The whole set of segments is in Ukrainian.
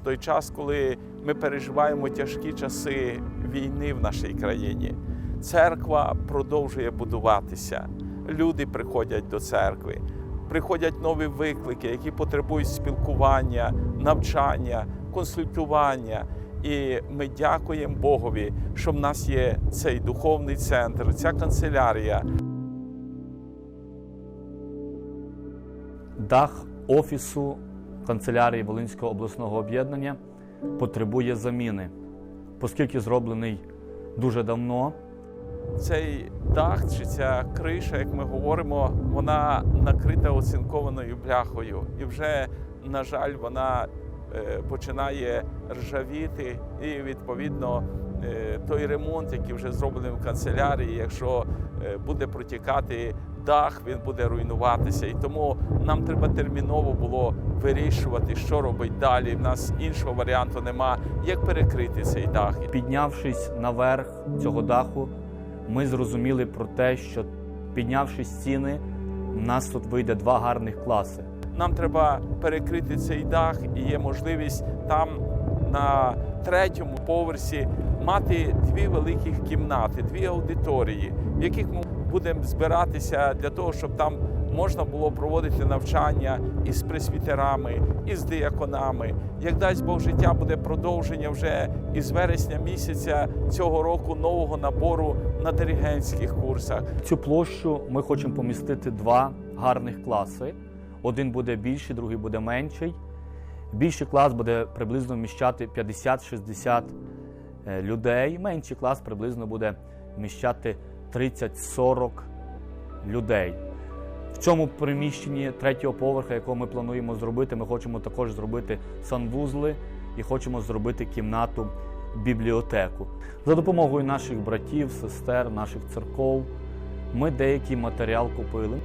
той час, коли ми переживаємо тяжкі часи війни в нашій країні. Церква продовжує будуватися. Люди приходять до церкви, приходять нові виклики, які потребують спілкування, навчання, консультування. І ми дякуємо Богові, що в нас є цей духовний центр, ця канцелярія, Дах офісу канцелярії Волинського обласного об'єднання потребує заміни, оскільки зроблений дуже давно. Цей дах чи ця криша, як ми говоримо, вона накрита оцинкованою бляхою, і вже, на жаль, вона починає ржавіти. І відповідно е, той ремонт, який вже зроблений в канцелярії, якщо е, буде протікати дах, він буде руйнуватися. І тому нам треба терміново було вирішувати, що робити далі. В нас іншого варіанту нема, як перекрити цей дах. Піднявшись наверх цього даху, ми зрозуміли про те, що піднявши стіни, у нас тут вийде два гарних класи. Нам треба перекрити цей дах, і є можливість там на третьому поверсі мати дві великих кімнати, дві аудиторії, в яких ми будемо збиратися для того, щоб там можна було проводити навчання із пресвітерами, із дияконами. Як дасть Бог життя, буде продовження вже із вересня місяця цього року нового набору на диригентських курсах. Цю площу ми хочемо помістити два гарних класи. Один буде більший, другий буде менший. Більший клас буде приблизно вміщати 50-60 е, людей. Менший клас приблизно буде вміщати 30-40 людей. В цьому приміщенні третього поверха, якого ми плануємо зробити, ми хочемо також зробити санвузли і хочемо зробити кімнату бібліотеку. За допомогою наших братів, сестер, наших церков ми деякий матеріал купили.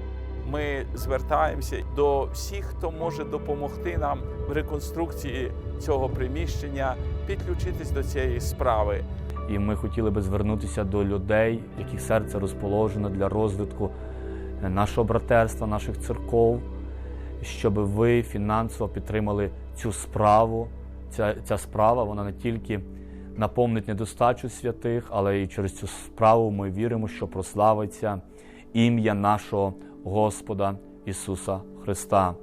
Ми звертаємося до всіх, хто може допомогти нам в реконструкції цього приміщення, підключитись до цієї справи. І ми хотіли би звернутися до людей, яких серце розположено для розвитку нашого братерства, наших церков, щоб ви фінансово підтримали цю справу. Ця, ця справа вона не тільки наповнить недостачу святих, але і через цю справу ми віримо, що прославиться ім'я нашого Господа Ісуса Христа.